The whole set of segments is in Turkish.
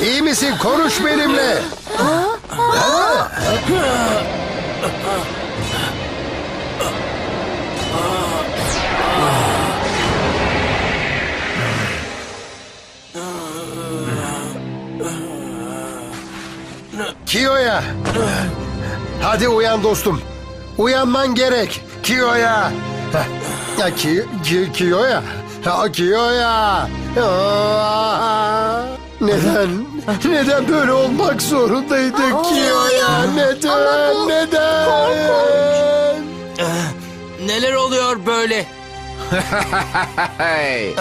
İyi misin? Konuş benimle. Kiyo'ya. Hadi uyan dostum. Uyanman gerek. Kiyo'ya. Ya ki, ki, Kiyo'ya. Ya Kiyo'ya. Neden? Neden böyle olmak zorundaydı Kiyo'ya? Neden? Neden? Neler oluyor böyle? Hey.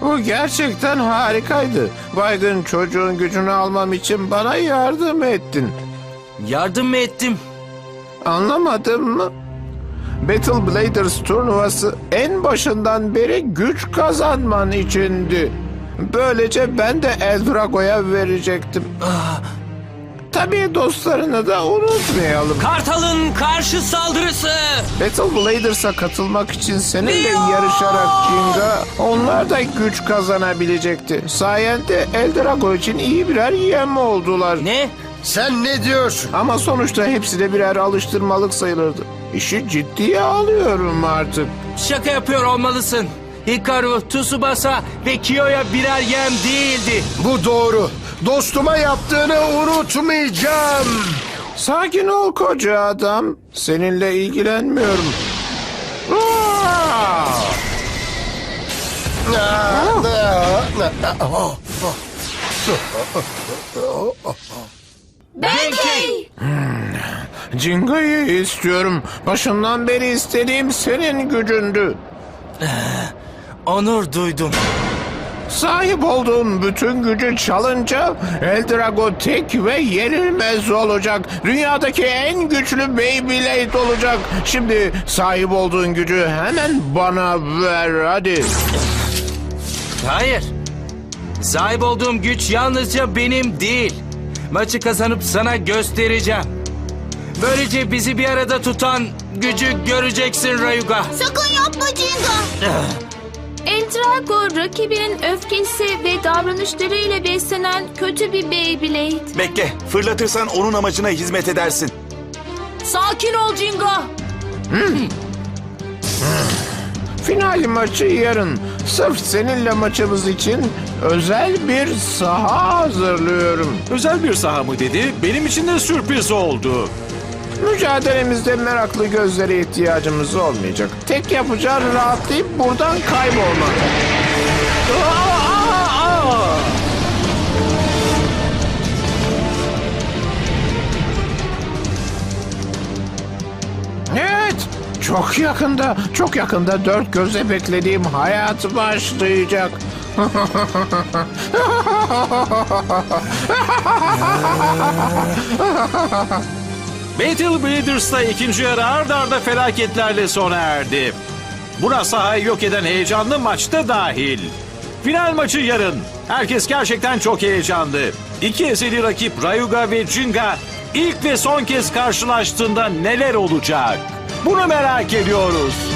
Bu gerçekten harikaydı. Baygın çocuğun gücünü almam için bana yardım ettin. Yardım mı ettim? Anlamadın mı? Battle Bladers turnuvası en başından beri güç kazanman içindi. Böylece ben de Eldrago'ya verecektim. Tabii dostlarını da unutmayalım. Kartal'ın karşı saldırısı! Battle Bladers'a katılmak için seninle yarışarak Jinga onlar da güç kazanabilecekti. Sayende Eldrago için iyi birer yem oldular. Ne? Sen ne diyorsun? Ama sonuçta hepsi de birer alıştırmalık sayılırdı. İşi ciddiye alıyorum artık. Şaka yapıyor olmalısın. Hikaru, Tsubasa ve Kiyo'ya birer yem değildi. Bu doğru. Dostuma yaptığını unutmayacağım. Sakin ol koca adam. Seninle ilgilenmiyorum. Benkei! Jinga'yı istiyorum. Başından beri istediğim senin gücündü. Onur duydum. Sahip olduğum bütün gücü çalınca Eldrago tek ve yenilmez olacak. Dünyadaki en güçlü Beyblade olacak. Şimdi sahip olduğun gücü hemen bana ver hadi. Hayır. Sahip olduğum güç yalnızca benim değil. Maçı kazanıp sana göstereceğim. Böylece bizi bir arada tutan gücü göreceksin Rayuga. Sakın yapma Cinga. Eldrago rakibinin öfkesi ve davranışlarıyla beslenen kötü bir Beyblade. Bekle, fırlatırsan onun amacına hizmet edersin. Sakin ol Cinga. Final maçı yarın. Sırf seninle maçımız için özel bir saha hazırlıyorum. Özel bir saha mı dedi? Benim için de sürpriz oldu. Mücadelemizde meraklı gözlere ihtiyacımız olmayacak. Tek yapacağın rahatlayıp buradan kaybolmak. Evet, çok yakında, çok yakında dört gözle beklediğim hayat başlayacak. Battle Bladers'ta ikinci yarı ard arda felaketlerle sona erdi. Buna sahayı yok eden heyecanlı maçta dahil. Final maçı yarın. Herkes gerçekten çok heyecanlı. İki ezeli rakip Rayuga ve Jinga ilk ve son kez karşılaştığında neler olacak? Bunu merak ediyoruz.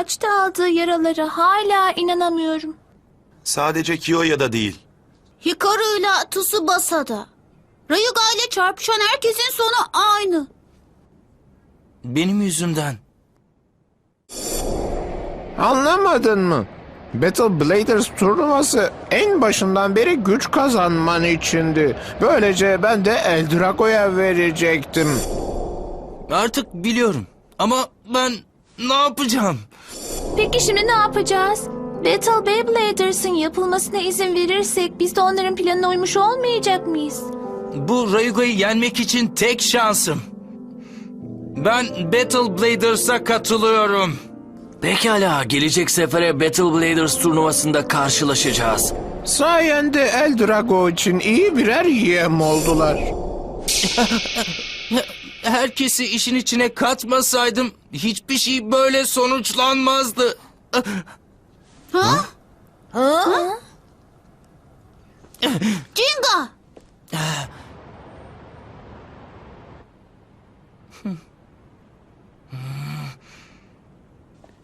Maçta aldığı yaraları hala inanamıyorum. Sadece Kiyo'ya değil. Hikaru'yla Tsubasa'da. Rayuga ile çarpışan herkesin sonu aynı. Benim yüzümden. Anlamadın mı? Battle Bladers turnuvası en başından beri güç kazanman içindi. Böylece ben de Eldrago'ya verecektim. Artık biliyorum. Ama ben ne yapacağım? Peki şimdi ne yapacağız? Battle Beybladers'ın yapılmasına izin verirsek biz de onların planına uymuş olmayacak mıyız? Bu Rayuga'yı yenmek için tek şansım. Ben Battle Bladers'a katılıyorum. Pekala, gelecek sefere Battle Bladers turnuvasında karşılaşacağız. Sayende Eldrago için iyi birer yem oldular. herkesi işin içine katmasaydım hiçbir şey böyle sonuçlanmazdı. Ha? Jinga!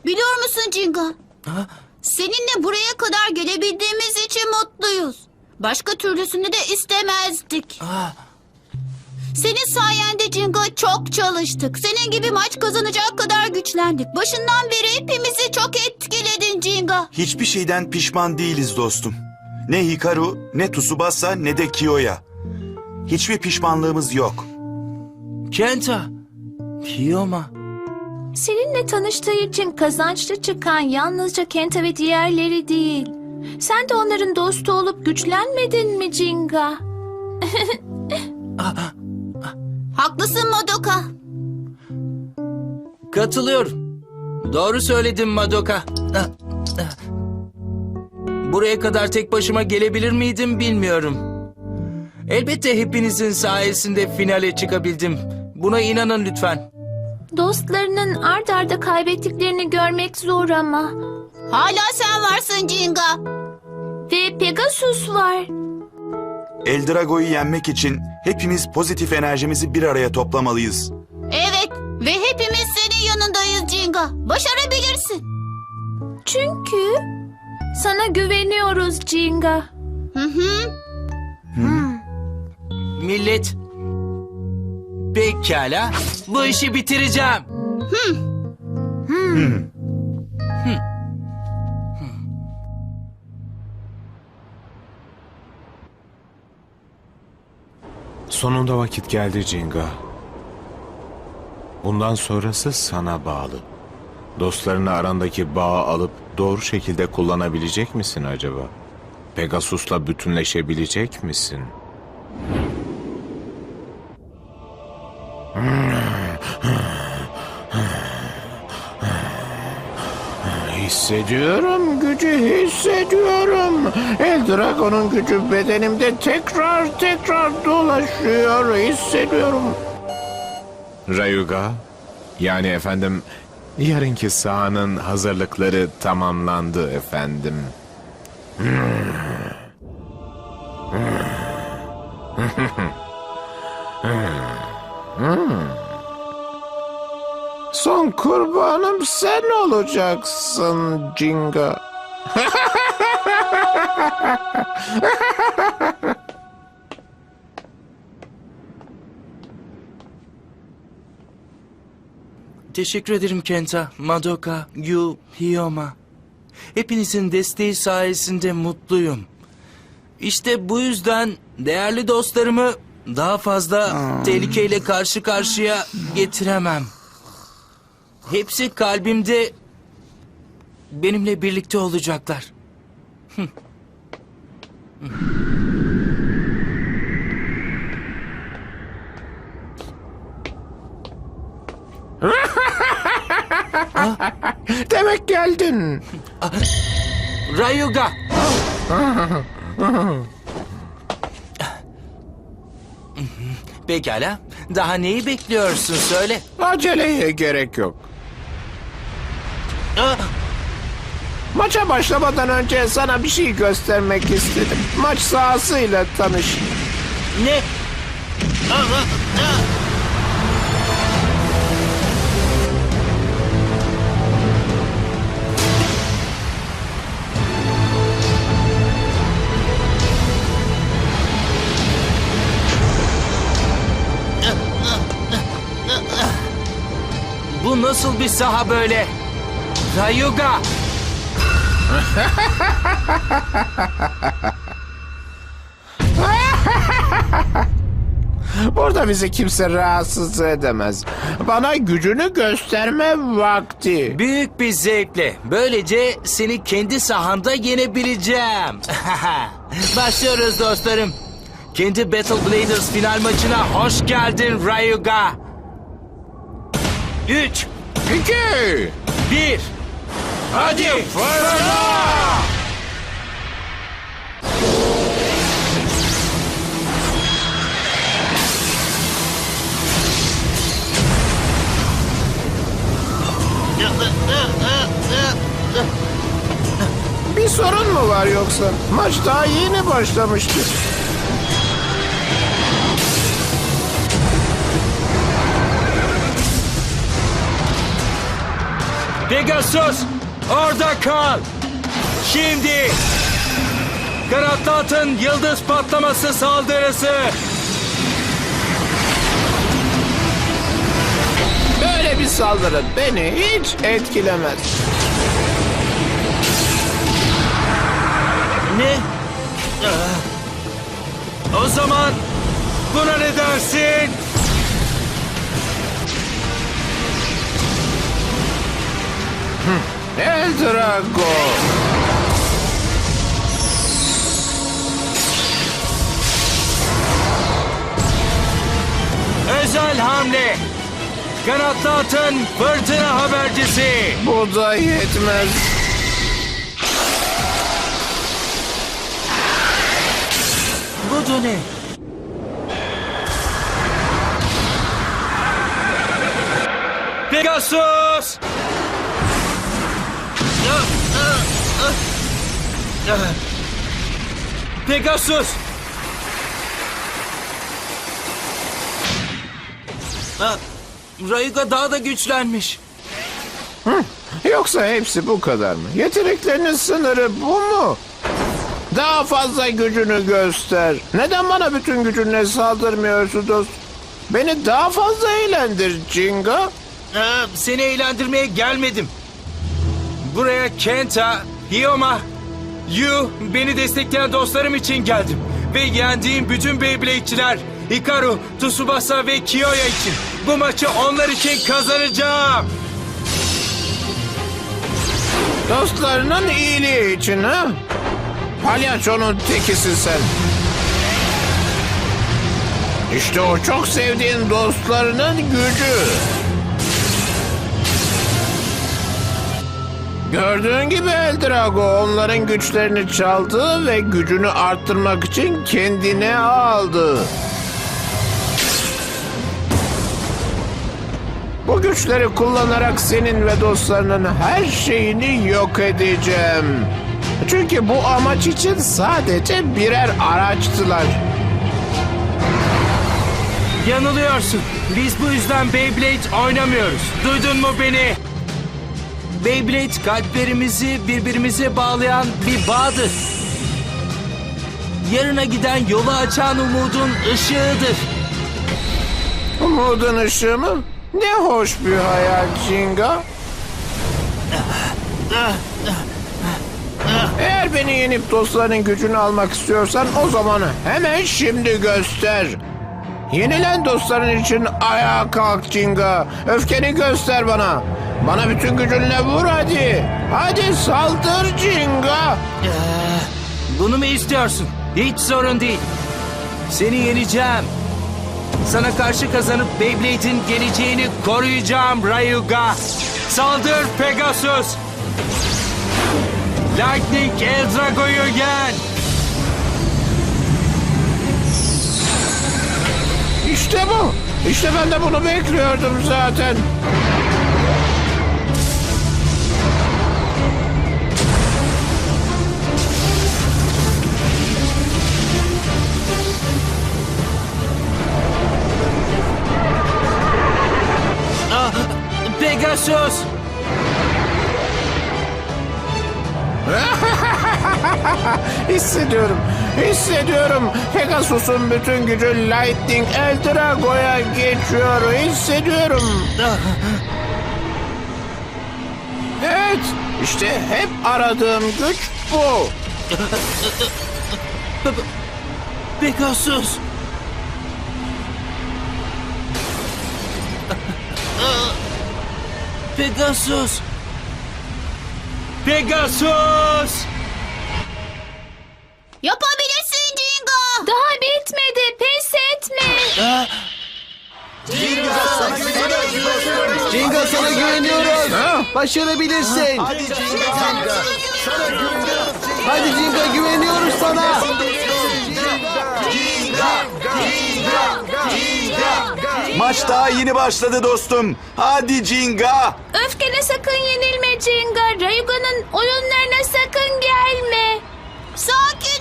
Biliyor musun Jinga? Seninle buraya kadar gelebildiğimiz için mutluyuz. Başka türlüsünü de istemezdik. Senin sayende Jinga çok çalıştık. Senin gibi maç kazanacak kadar güçlendik. Başından beri hepimizi çok etkiledin Jinga. Hiçbir şeyden pişman değiliz dostum. Ne Hikaru, ne Tsubasa, ne de Kiyo'ya. Hiçbir pişmanlığımız yok. Kenta, Kiyoma. Seninle tanıştığı için kazançlı çıkan yalnızca Kenta ve diğerleri değil. Sen de onların dostu olup güçlenmedin mi Jinga? Haklısın Madoka. Katılıyorum. Doğru söyledin Madoka. Buraya kadar tek başıma gelebilir miydim bilmiyorum. Elbette hepinizin sayesinde finale çıkabildim. Buna inanın lütfen. Dostlarının ard arda kaybettiklerini görmek zor ama. Hala sen varsın Jinga. Ve Pegasus var. Eldrago'yu yenmek için hepimiz pozitif enerjimizi bir araya toplamalıyız. Evet ve hepimiz senin yanındayız Jinga. Başarabilirsin. Çünkü sana güveniyoruz Jinga. Hı hı. Millet. Pekala. Bu işi bitireceğim. Sonunda vakit geldi Jinga. Bundan sonrası sana bağlı. Dostlarını arandaki bağı alıp doğru şekilde kullanabilecek misin acaba? Pegasus'la bütünleşebilecek misin? Hissediyorum gücü hissediyorum. Eldragon'un gücü bedenimde tekrar tekrar dolaşıyor hissediyorum. Rayuga yani efendim yarınki sahanın hazırlıkları tamamlandı efendim. Son kurbanım sen olacaksın Jinga. Teşekkür ederim Kenta, Madoka, Yu, Hiyoma. Hepinizin desteği sayesinde mutluyum. İşte bu yüzden değerli dostlarımı daha fazla tehlikeyle karşı karşıya getiremem. Hepsi kalbimde benimle birlikte olacaklar. Demek geldin. Rayuga! Pekala. Daha neyi bekliyorsun söyle. Aceleye gerek yok. Maça başlamadan önce sana bir şey göstermek istedim. Maç sahasıyla tanış. Ne? Ah, ah! Bu nasıl bir saha böyle? Rayuga! Burada bizi kimse rahatsız edemez. Bana gücünü gösterme vakti. Büyük bir zevkle. Böylece seni kendi sahanda yenebileceğim. Başlıyoruz dostlarım. Kendi Battle Bladers final maçına hoş geldin Rayuga. 3, İki. 1. Hadi fırla! Bir sorun mu var yoksa? Maç daha yeni başlamıştı. Pegasus! Orada kal. Şimdi kanatlı atın yıldız patlaması saldırısı. Böyle bir saldırı beni hiç etkilemez. Ne? Ah. O zaman buna ne dersin? El Drago. Özel hamle. Kanatlı atın fırtına habercisi. Bu da yetmez. Bu da ne? Pegasus! Pegasus! Ha, Rayuga daha da güçlenmiş. Yoksa hepsi bu kadar mı? Yeteneklerinin sınırı bu mu? Daha fazla gücünü göster. Neden bana bütün gücünle saldırmıyorsun dost? Beni daha fazla eğlendir Jinga. Ha, seni eğlendirmeye gelmedim. Buraya Kenta, Hyoma, Yu, beni destekleyen dostlarım için geldim. Ve yendiğim bütün Beyblade'çiler, Hikaru, Tsubasa ve Kiyoya için. Bu maçı onlar için kazanacağım. Dostlarının iyiliği için ha? Palyaçonun tekisin sen. İşte o çok sevdiğin dostlarının gücü. Gördüğün gibi El Drago onların güçlerini çaldı ve gücünü arttırmak için kendine aldı. Bu güçleri kullanarak senin ve dostlarının her şeyini yok edeceğim. Çünkü bu amaç için sadece birer araçtılar. Yanılıyorsun. Biz bu yüzden Beyblade oynamıyoruz. Duydun mu beni? Beyblade kalplerimizi birbirimize bağlayan bir bağdır. Yarına giden yolu açan umudun ışığıdır. Umudun ışığı mı? Ne hoş bir hayal Jinga. Eğer beni yenip dostların gücünü almak istiyorsan o zaman hemen şimdi göster. Yenilen dostların için ayağa kalk Jinga. Öfkeni göster bana. Bana bütün gücünle vur hadi. Hadi saldır Jinga. Bunu mu istiyorsun? Hiç sorun değil. Seni yeneceğim. Sana karşı kazanıp Beyblade'in geleceğini koruyacağım Rayuga. Saldır Pegasus. Lightning Eldrago'yu yen. İşte bu. İşte ben de bunu bekliyordum zaten. Pegasus'un bütün gücü Lightning El Drago'ya geçiyor. Hissediyorum. Evet, işte hep aradığım güç bu. Pegasus. Pegasus. Pegasus. Yapabilirsin Jingo. Daha bitmedi. Pes Jinga sana güveniyoruz. Başarabilirsin. Hadi Jinga. Sana güveniyoruz. Hadi Jinga güveniyoruz sana. Maç daha yeni başladı dostum. Hadi Jinga. Öfkene sakın yenilme Jinga. Rayuga'nın oyunlarına sakın gelme. Sakin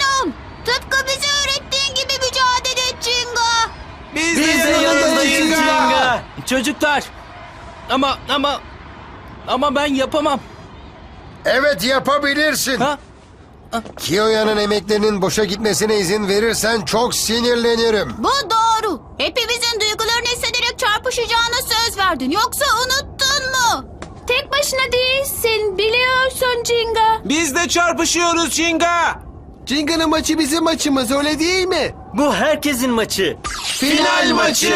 Çocuklar. Ama ama ama ben yapamam. Evet yapabilirsin. Ha? Kiyoya'nın emeklerinin boşa gitmesine izin verirsen çok sinirlenirim. Bu doğru. Hepimizin duygularını hissederek çarpışacağına söz verdin. Yoksa unuttun mu? Tek başına değilsin. Biliyorsun Jinga. Biz de çarpışıyoruz Jinga. Jinga'nın maçı bizim maçımız öyle değil mi? Bu herkesin maçı. Final maçı.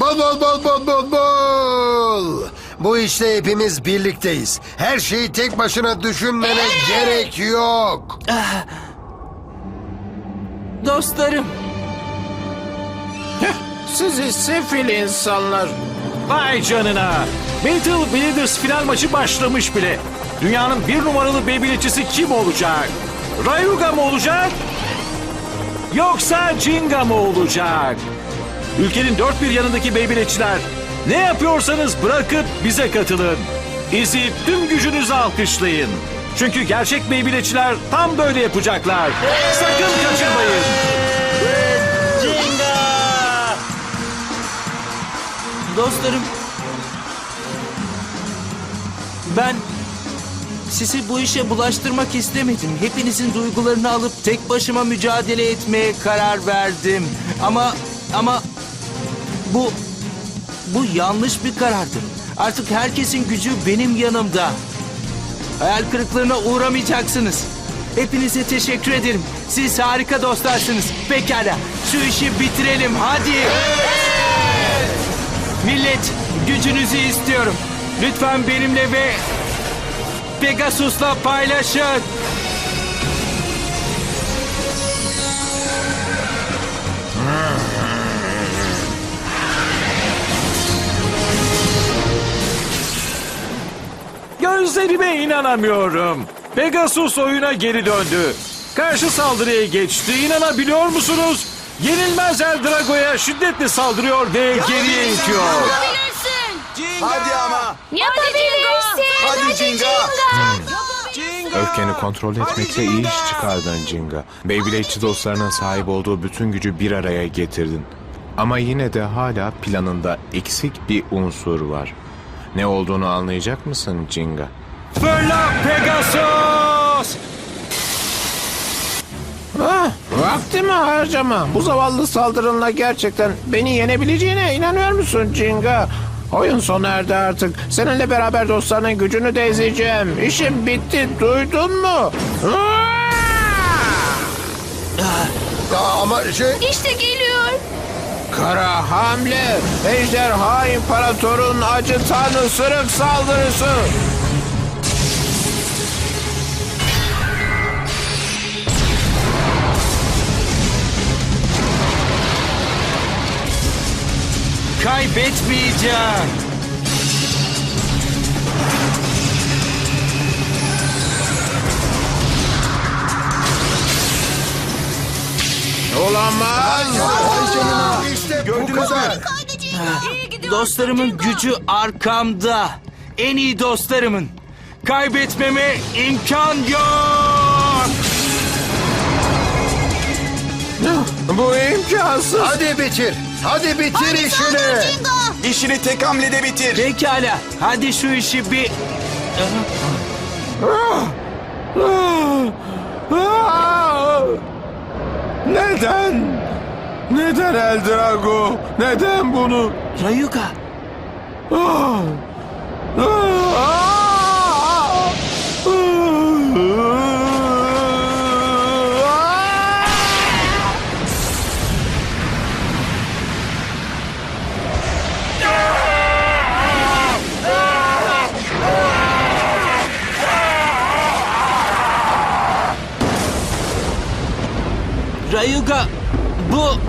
Bol bol bol bol bol bol. Bu işte hepimiz birlikteyiz. Her şeyi tek başına düşünmene gerek yok. Dostlarım. Sizi sefil insanlar. Vay canına. Battle Builders final maçı başlamış bile. Dünyanın bir numaralı Beyblade'çisi kim olacak? Rayuga mı olacak? Yoksa Jinga mı olacak? Ülkenin dört bir yanındaki Beyblade'çiler ne yapıyorsanız bırakıp bize katılın. Bizi tüm gücünüzle alkışlayın. Çünkü gerçek Beyblade'çiler tam böyle yapacaklar. Sakın kaçırmayın. Dostlarım. Ben sizi bu işe bulaştırmak istemedim. Hepinizin duygularını alıp tek başıma mücadele etmeye karar verdim. Ama ama bu bu yanlış bir karardı. Artık herkesin gücü benim yanımda. Hayal kırıklığına uğramayacaksınız. Hepinize teşekkür ederim. Siz harika dostlarsınız. Pekala şu işi bitirelim hadi. Millet gücünüzü istiyorum. Lütfen benimle ve Pegasus'la paylaşın. Gözlerime inanamıyorum. Pegasus oyuna geri döndü. Karşı saldırıya geçti. İnanabiliyor musunuz? Yenilmez El Drago'ya şiddetle saldırıyor ve geriye itiyor. Bilirsin. Hadi ama. Yapabilirsin. Hadi Jinga. Öfkeni kontrol etmekte iyi iş çıkardın Jinga. Beyblade'çi dostlarının sahip olduğu bütün gücü bir araya getirdin. Ama yine de hala planında eksik bir unsur var. Ne olduğunu anlayacak mısın Jinga? Fırla Pegasus! Ah, vaktimi harcama. Bu zavallı saldırınla gerçekten beni yenebileceğine inanıyor musun Jinga? Oyun sona erdi artık. Seninle beraber dostlarının gücünü de ezeceğim. İşim bitti. Duydun mu? Ah! Ya ama şey... İşte geliyor. Kara hamle. Ejderha İmparator'un acıtan ısırık saldırısı. Kaybetmeyeceğim. Olamaz. İşte bu kadar. İyi gidiyorsun Dostlarımın gücü arkamda. En iyi dostlarımın. Kaybetmeme imkan yok. Bu imkansız. Hadi bitir. Hadi bitir Hadi işini. Jinga. İşini tek hamlede bitir. Pekala. Hadi şu işi bir... Neden? Neden El Drago? Neden bunu? Rayuga. Ah! Ah! Rayuga. Bu...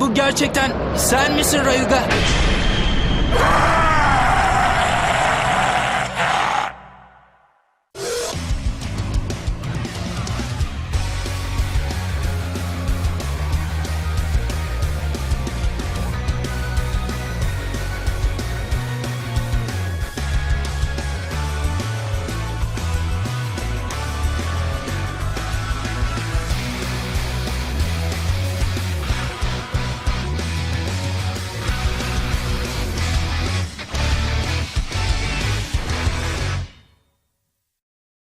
Bu gerçekten sen misin Rayuga?